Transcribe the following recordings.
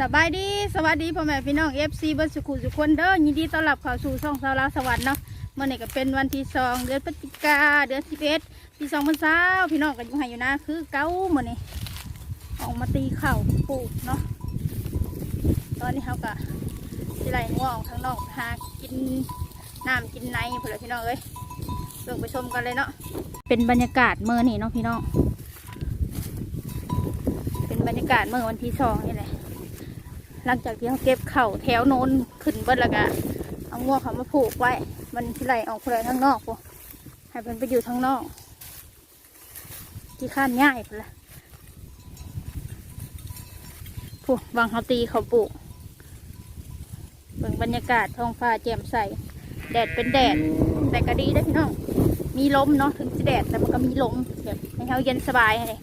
สบายดีสวัสดีพ่อแม่พี่น้องเอฟซีบัสสุขุสุขคนเด้อยินดีต้อนรับเข้าสู่ช่องสาวลาสวรรค์เนาะเมื่อนี้ก็เป็นวันที่สองเดือนพฤศจิกาเดือนสิบเอ็ดปีสองพันสาพี่น้องก็อยู่ให้อยู่นะคือเก้าเมื่อนี้ออกมาตีเข่าปลูกเนาะตอนนี้เขาก็สิไหลง่วงข้างนอกหากินน้ำกินในเพื่อนพี่น้องเอ้ยลงไปชมกันเลยเนาะเป็นบรรยากาศเมื่อนี้เนาะพี่น้องเป็นบรรยากาศเมื่อวันที่สองนี่แหละ หลังจากที่เขาเก็บเข่าแถวโน้นขึ้นเบิดแล้วก็เอางวเขามาผูกไว้ มันที่ไหลออกเลยข้างนอกพวกให้เพิ่นไปอยู่ข้างนอก ที่ข้านง่ายพุ่นละพวกวางเขาตีเขาปลูกเบิ่งบรรยากาศท้องฟ้าแจ่มใส แดดเป็นแดด แต่ก็ดีได้พี่น้อง มีลมเนาะถึงจะแดดแต่มันก็มีลมแบบให้เขาเย็นสบายเลย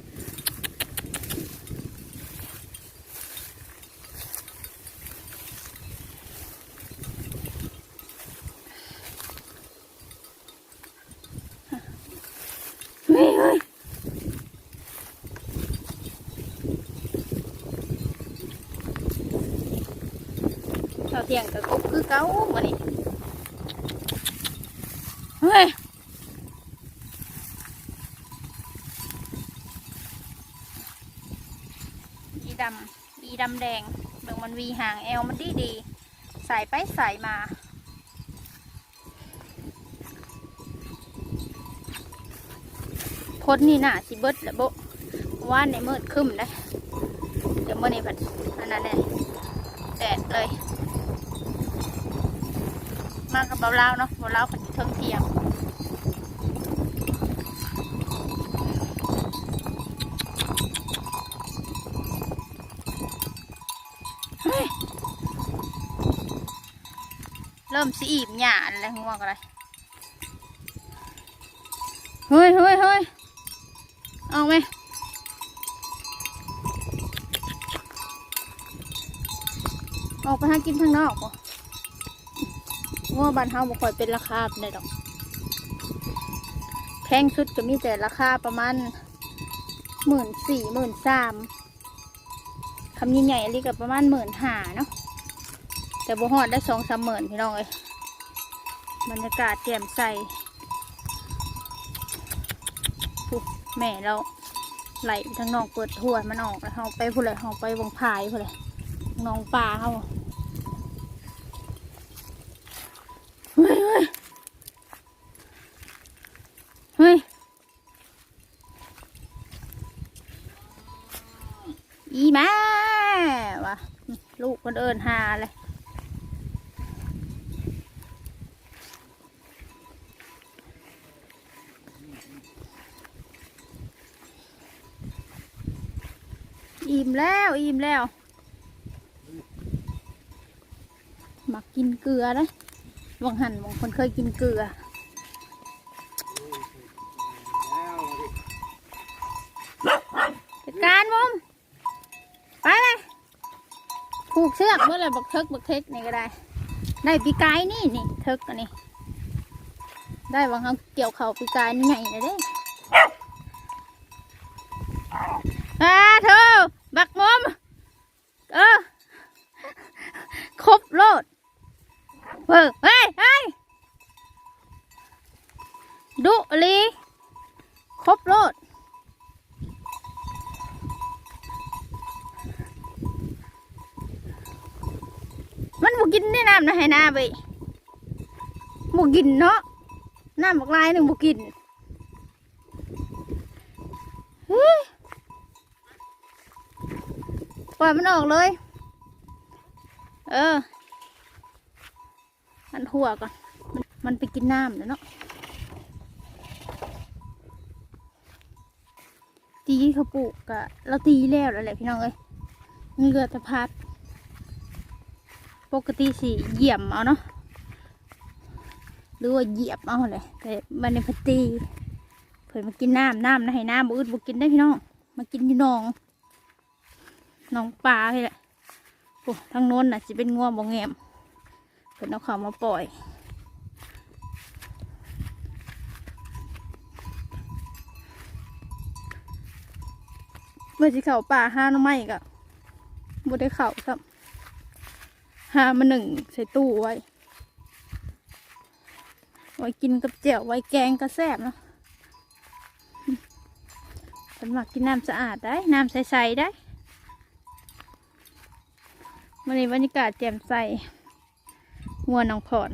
เท่าเที่ยงกับกบคือเก้ามานี่เฮ้ยสีดำวีดำแดงเบิ่งมันวีห่างแอลมันดีดีๆใส่ไปใส่มาพ้นนี่น่ะสิเบิดแหละโบว่านในมืดครึ้มนะเดี๋ยวมื่อนี้ผัดอันนั้นเนี่ยแดดเลย มากับเบาเล่าวเนาะเบาเล่าวผัดเทิงเทียมเฮ้ยเริ่มสีอิ่มหยาอะไรง่วงอะไรเฮ้ยเฮ้ยเฮ้ยเอาไหมออกไปหากินข้างนอกป่ะ ง้อบ้านเฮาบ่ค่อยเป็นราคาปานใดดอก แพงสุดก็มีแต่ราคาประมาณหมื่นสี่หมื่นสามคำยิ่งใหญ่อันนี้ก็ประมาณหมื่นห้าเนาะแต่บ่ฮอดได้สองสามหมื่นพี่น้องเอ้ยบรรยากาศแจ่มใสปุ๊บแม่เราไหลไปทางนอกเปิดทั่วมันออกแล้วเราไปผู้ใดเราไปวงพายผู้ใดน้องปลาเขา วะลูกคนเอินหาเลยอิ่มแล้วอิ่มแล้วมักกินเกลือนะวังหันบางคนเคยกินเกลือจัดการมุมไปเลย ผูกเชือกเมื่อไรบักเทิกบักเทกนี่ก็ได้ ได้ปีกายนี่นี่เทิกอันนี้ ได้วางเขาเกี่ยวเขาปีกายนี่ใหญ่เลยเด้ อ่าเธอ บักมอมเออ ครบโลดเออเฮ้ยเฮ้ยดุอหลีครบโลดมันบุ กินได้น้ำนะให้น้าไปบุกินเนาะน้ำบักลายหนึ่งบุกินเฮ้ยปล่อยมันออกเลย เออ มันหัวก่อน มันไปกินน้ำแล้วเนาะตีเขาปลูกกะเราตีแล้วแล้วแหละพี่น้องเอ้ยมันเลือดตะพัด ปกติสิเหยี่ยมเอาเนาะหรือว่าเหยียบเอาเลยแต่มันในพตีเพิ่นมากินน้ำน้ำนะให้น้ำบุอึดบุกินได้พี่น้องมากินอยู่นองน้องปลาเลยแหละโอ้ทางโน้นน่ะจะเป็นง่วงบงแงมเพิ่นเอาเขามาปล่อยเมื่อที่เขาป่าห้าน้องไม้ก็บ่ได้เข่าครับ หามาหนึ่งใส่ตู้ไว้ ไว้กินกับเจียวไว้แกงก็แซ่บเนาะสำหรับกินน้ำสะอาดได้ น้ำใสๆได้วันนี้บรรยากาศแจ่มใสงัวหนองพอน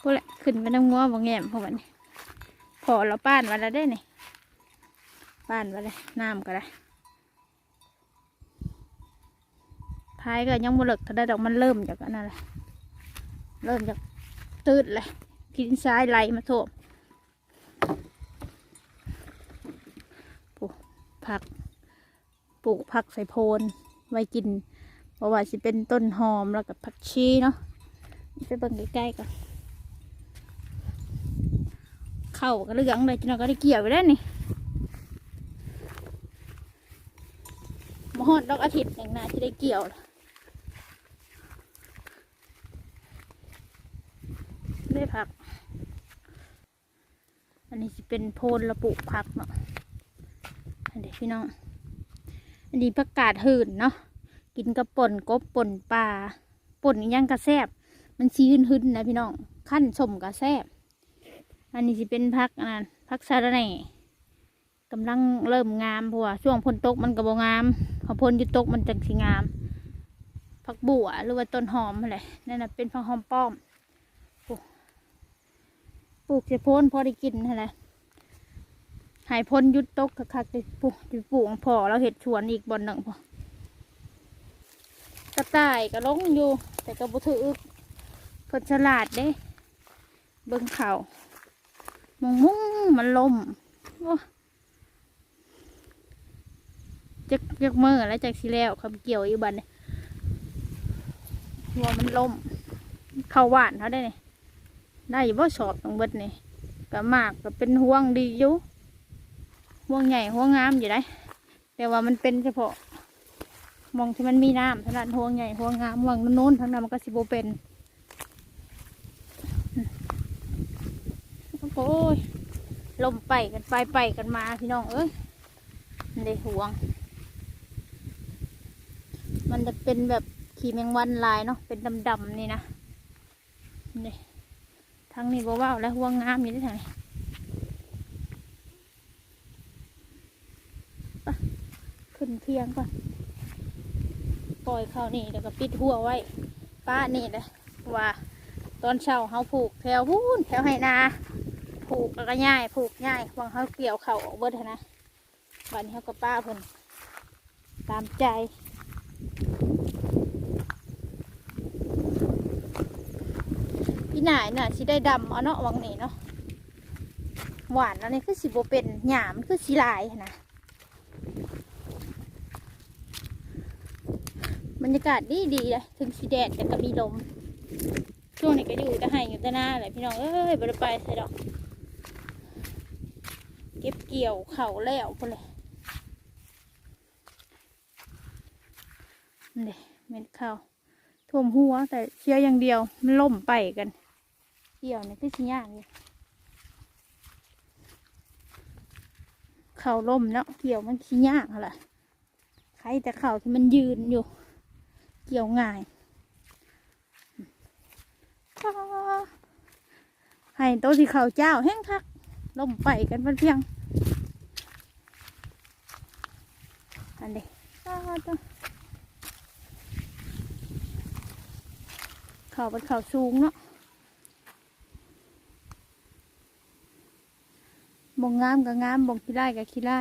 กูแหละขึ้นไปน้ำงัวบางแง่มพวกมันนี่พอเราป้านวันละได้นี่ป้านไว้เลยน้ำก็ได้ ท้ายก็ยังบ่เลิกถ้าได้ดอกมันเริ่มจากอันนั้นแหละเริ่มจากตืดเลยกินซ้ายไหลมาโถมปลูกผัก ปลูกผักใส่โพนไว้กินเพราะว่าสิเป็นต้นหอมแล้วกับผักชีเนาะไปเบิ่งใกล้ๆกันเข้าก็เหลืองเลยจินก็ได้เกี่ยวไปแล้นี่มหอดดอกอาทิตย์หนึ่งนาที่ได้เกี่ยวล่ะ ได้ผัก อันนี้สิเป็นโพนระปลูกผักเนาะอันเด็กพี่น้อง อันนี้ผักกาดหื่นเนาะ กินกับป่นกบป่นปลาป่นอิหยังกระแซบ มันซีหึนๆนนะพี่น้อง ขั้นสมกระแซบ อันนี้สิเป็นพักอันนั้นพักซาระแหน่กำลังเริ่มงามเพราะว่าช่วงพ้นตกมันกระบงาม พอพ้นยุตกมันจังสีงามผักบัวหรือว่าต้นหอมอะไรนั่นนะเป็นผักหอมป้อม ปลูกเสพ้นพอได้กินอะไรหายพ้นหยุดตกคักๆเลยปลูกจะปลูกพอแล้วเห็ดชวนอีกบอนหนึ่งพอกระต่ายก็ลงอยู่ แต่ก็บ่ถือเพิ่นฉลาดเด้ เบิ่งเขามองมุ้งมันลมโอ้จักจักมือแล้วจากสิแล้วคำเกี่ยวอยู่บัดเนี่ยหัวมันลม เข้าหวานเขาได้เนี่ย ได้อยู่บ่สอบตรงเบิดนี่ก็มากก็เป็นห่วงดีอยู่ห่วงใหญ่ห่วงงามอยู่ได้แต่ว่ามันเป็นเฉพาะมองที่มันมีน้ำถนัดห่วงใหญ่ห่วงงามห่วงโน้นทั้งนั้นมันก็สิโบเป็นโอ้ยลมไปกันไปไปกันมาพี่น้องเอ้ยมันได้ห่วง มันจะเป็นแบบขีแมงวันลายเนาะเป็นดำๆนี่นะนี่ ทั้งนี้บ่ว่าวแล้วห่วงงามอยู่ที่ไหนขึ้นเทียงก่อน ปล่อยเขานี่แล้วก็ปิดหัวไว้ ป้านี่เลยว่าตอนเช้าเขาผูกแถวพูนแถวไหนา ผูกแล้วก็ง่าย ผูกง่าย วางเขาเกี่ยวเขาออกเบิดนนะวันนี้เขาก็ป้าเพิ่นตามใจ พี่นายน่ะสิได้ดำเอาเนาะวังนี้เนาะหวานแล้วนี่คือสิบเป็นหยามคือสีลายนะบรรยากาศดีดีเลยถึงสีแดดแต่ก็มีลมช่วงนี้ก็อยู่แต่ให้อยู่แต่หน้าเลยพี่น้องเอ้ยบริไปใส่ดอก เก็บเกี่ยวเข่าแล้วพอเลยนี่เม็ดข้าวท่วมหัวแต่เชียอย่างเดียวมันล่มไปกัน กี่ยวนี่คือสิยากเลยเข่าล่มเนาะเกี่ยวมันขี้ยากอะไรใครแต่เข่าที่มันยืนอยู่ เกี่ยวง่ายให้โตะที่เข่าเจ้าแห้งคักลมไปกันมันเพียงอันนี้เขาเป็นเขาสูงเนาะ บงงามกับงามบงขี้ไล่กับขี้ไล่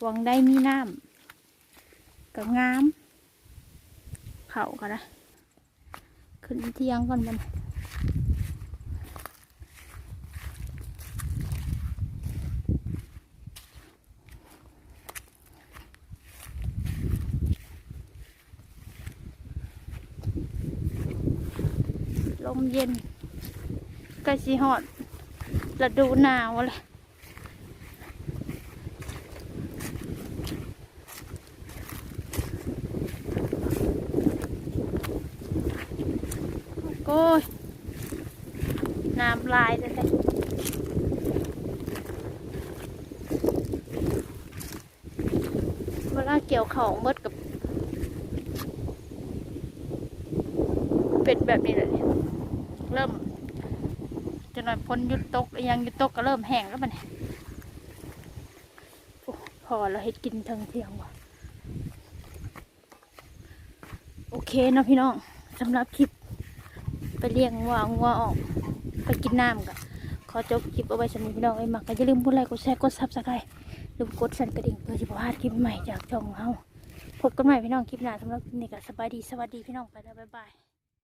หวังได้มีน้ำกับงาม เขาก็ได้ขึ้นเที่ยงก่อนมันลมเย็นกล้สีหอดฤดูหนาวเลย โก้ย น้ำลายเลยเลยเกี่ยวเข่าเมดกับ เป็นแบบนี้เลยเริ่ม จะหน่อยพ้นยุดตกยังยุดตกก็เริ่มแห้งแล้วมันยโอ้พอเราเฮ็ดกินเทิงเที่ยงว่ะโอเคนะพี่น้องสำหรับคลิป ไปเลี้ยงวัววัวออกไปกินน้ำกันขอจบคลิปเอาไว้สำหรับพี่น้องไอ้ยมักก็อย่าลืมกดไลค์กดแชร์กดซับสไครต์ลืมกดสั่นกระดิ่งเพื่อจะพลาดคลิปใหม่จากช่องเราพบกันใหม่พี่น้องคลิปหน้าสำหรับคลิปนี้ก็สบายดีสวัสดีพี่น้องไปแล้วบ๊ายบาย